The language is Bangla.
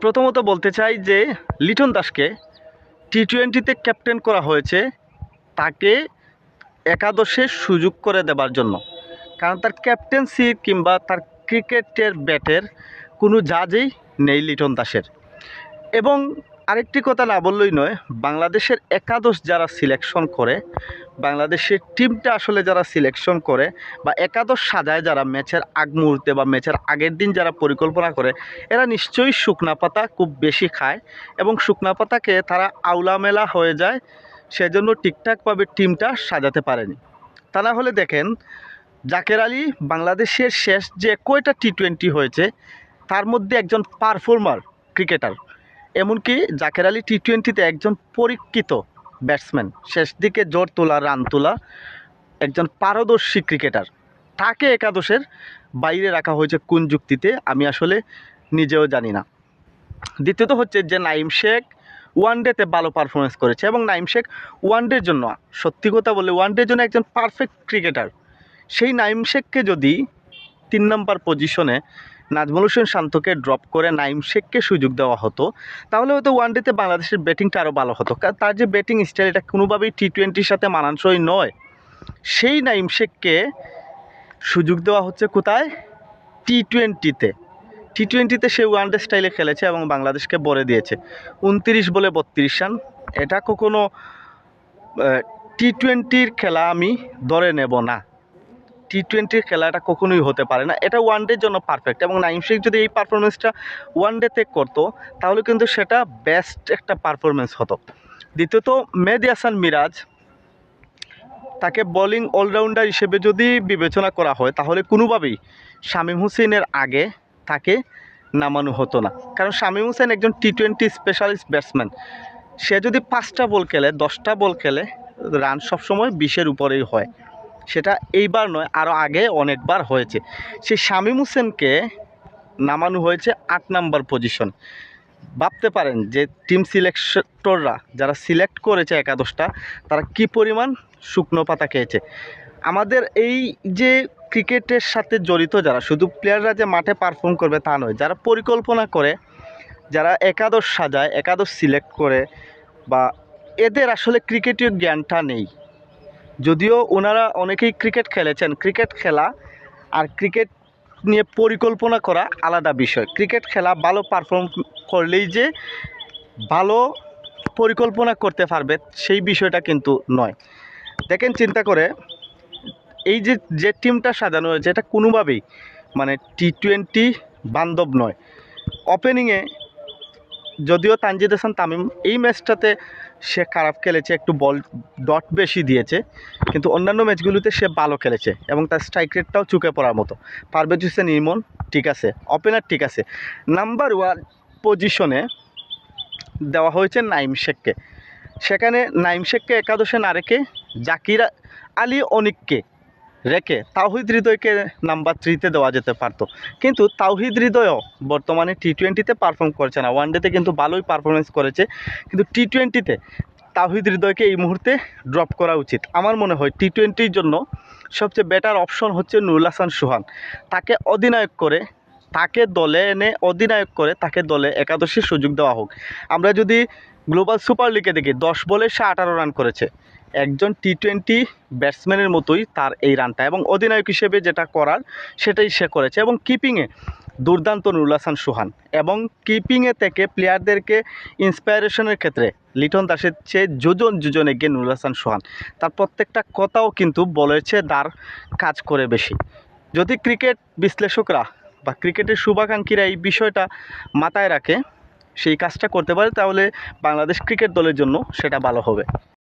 প্রথমত বলতে চাই যে লিটন দাসকে টি টোয়েন্টিতে ক্যাপ্টেন করা হয়েছে তাকে একাদশে সুযোগ করে দেবার জন্য। কারণ তার ক্যাপ্টেন্সি কিংবা তার ক্রিকেটের ব্যাটের কোনো জাজেই নেই লিটন দাসের। এবং আরেকটি কথা না বললেই নয়, বাংলাদেশের একাদশ যারা সিলেকশন করে, বাংলাদেশের টিমটা আসলে যারা সিলেকশন করে বা একাদশ সাজায় যারা ম্যাচের আগ মুহূর্তে বা ম্যাচের আগের দিন যারা পরিকল্পনা করে, এরা নিশ্চয়ই শুকনা পাতা খুব বেশি খায় এবং শুকনা পাতাকে তারা আউলামেলা হয়ে যায়, সেজন্য ঠিকঠাকভাবে টিমটা সাজাতে পারেনি। তা না হলে দেখেন, জাকের আলী বাংলাদেশের শেষ যে কয়টা টি টোয়েন্টি হয়েছে, তার মধ্যে একজন পারফর্মার ক্রিকেটার এমনকি জাকের আলী টি টোয়েন্টিতে একজন পরীক্ষিত ব্যাটসম্যান শেষ দিকে জোর তোলা, রান তোলা, একজন পারদর্শী ক্রিকেটার তাকে একাদশের বাইরে রাখা হয়েছে কোন যুক্তিতে আমি আসলে নিজেও জানি না। দ্বিতীয়ত হচ্ছে যে নাইম শেখ ওয়ান ডেতে ভালো পারফরমেন্স করেছে এবং নাইম শেখ ওয়ান ডের জন্য, সত্যি কথা বলে ওয়ান ডের জন্য একজন পারফেক্ট ক্রিকেটার সেই নাইম শেখকে যদি তিন নম্বর পজিশনে নাজমুল হোসেন শান্তকে ড্রপ করে নাইম শেখকে সুযোগ দেওয়া হতো, তাহলে হয়তো ওয়ান ডেতে বাংলাদেশের ব্যাটিংটা আরও ভালো হতো। কারণ তার যে ব্যাটিং স্টাইল এটা কোনোভাবেই টি টোয়েন্টির সাথে মানানসই নয়। সেই নাইম শেখকে সুযোগ দেওয়া হচ্ছে কোথায়? টি টোয়েন্টিতে টি টোয়েন্টিতে সে ওয়ান ডে স্টাইলে খেলেছে এবং বাংলাদেশকে বলে দিয়েছে। উনত্রিশ বলে বত্রিশ রান। এটা কখনো টি টোয়েন্টির খেলা আমি ধরে নেব না। টি টোয়েন্টির খেলাটা কখনোই হতে পারে না। এটা ওয়ান ডের জন্য পারফেক্ট এবং নাইম শেখ যদি এই পারফরমেন্সটা ওয়ান ডেতে করতো, তাহলে কিন্তু সেটা বেস্ট একটা পারফরমেন্স হতো। দ্বিতীয়ত, মেহেদি হাসান মিরাজ, তাকে বোলিং অলরাউন্ডার হিসেবে যদি বিবেচনা করা হয়, তাহলে কোনোভাবেই শামীম হোসেনের আগে তাকে নামানো হতো না। কারণ শামীম হোসেন একজন টি টোয়েন্টি স্পেশালিস্ট ব্যাটসম্যান সে যদি পাঁচটা বল খেলে, দশটা বল খেলে রান সবসময় বিশের উপরেই হয়। সেটা এইবার নয় আরও আগে অনেকবার হয়েছে। সেই শামীম হোসেনকে নামানো হয়েছে আট নাম্বার পজিশন ভাবতে পারেন যে টিম সিলেক্টররা যারা সিলেক্ট করেছে একাদশটা, তারা কি পরিমাণ শুকনো পাতা খেয়েছে? আমাদের এই যে ক্রিকেটের সাথে জড়িত যারা, শুধু প্লেয়াররা যে মাঠে পারফর্ম করবে তা নয়, যারা পরিকল্পনা করে, যারা একাদশ সাজায়, একাদশ সিলেক্ট করে, বা এদের আসলে ক্রিকেটীয় জ্ঞানটা নেই। যদিও ওনারা অনেকেই ক্রিকেট খেলেছেন। ক্রিকেট খেলা আর ক্রিকেট নিয়ে পরিকল্পনা করা আলাদা বিষয়। ক্রিকেট খেলা ভালো পারফর্ম করলেই যে ভালো পরিকল্পনা করতে পারবে সেই বিষয়টা কিন্তু নয়। দেখেন চিন্তা করে, এই যে যে টিমটা সাজানো হয়েছে, এটা কোনোভাবেই মানে টি টোয়েন্টি বান্ধব নয়। ওপেনিংয়ে যদিও তানজিদ হাসান তামিম এই ম্যাচটাতে সে খারাপ খেলেছে, একটু বল ডট বেশি দিয়েছে, কিন্তু অন্যান্য ম্যাচগুলোতে সে ভালো খেলেছে এবং তার স্ট্রাইক রেটটাও চুকে পড়ার মতো। পারভেজ হোসেন ইমন, ঠিক আছে ওপেনার ঠিক আছে। নাম্বার ওয়ান পজিশনে দেওয়া হয়েছে নাইম শেখকে। সেখানে নাইম শেখকে, একাদশে না রেখে জাকির আলী অনিককে রেখে তাওহিদ হৃদয়কে নাম্বার থ্রিতে দেওয়া যেতে পারতো। কিন্তু তাওহিদ হৃদয়ও বর্তমানে টি টোয়েন্টিতে পারফর্ম করছে না। ওয়ান ডেতে কিন্তু ভালোই পারফরমেন্স করেছে। কিন্তু টি টোয়েন্টিতে তাওহিদ হৃদয়কে এই মুহূর্তে ড্রপ করা উচিত। আমার মনে হয় টি টোয়েন্টির জন্য সবচেয়ে বেটার অপশন হচ্ছে নুরুল হাসান সুহান। তাকে অধিনায়ক করে, তাকে দলে এনে অধিনায়ক করে তাকে দলে একাদশীর সুযোগ দেওয়া হোক। আমরা যদি গ্লোবাল সুপার লিগে দেখি দশ বলে সে আঠারো রান করেছে। একজন টি টোয়েন্টি ব্যাটসম্যানের মতোই তার এই রানটা এবং অধিনায়ক হিসেবে যেটা করার সেটাই সে করেছে এবং কিপিংয়ে দুর্দান্ত নুরুল হাসান সুহান এবং কিপিংয়ে থেকে প্লেয়ারদেরকে ইন্সপায়ারেশনের ক্ষেত্রে লিটন দাসের চেয়ে যোজন যোজন এগিয়ে নুরুল হাসান সুহান। তার প্রত্যেকটা কথাও কিন্তু বলেছে দার কাজ করে বেশি। যদি ক্রিকেট বিশ্লেষকরা বা ক্রিকেটের শুভাকাঙ্ক্ষীরা এই বিষয়টা মাথায় রাখে সেই কাজটা করতে পারে তাহলে বাংলাদেশ ক্রিকেট দলের জন্য সেটা ভালো হবে।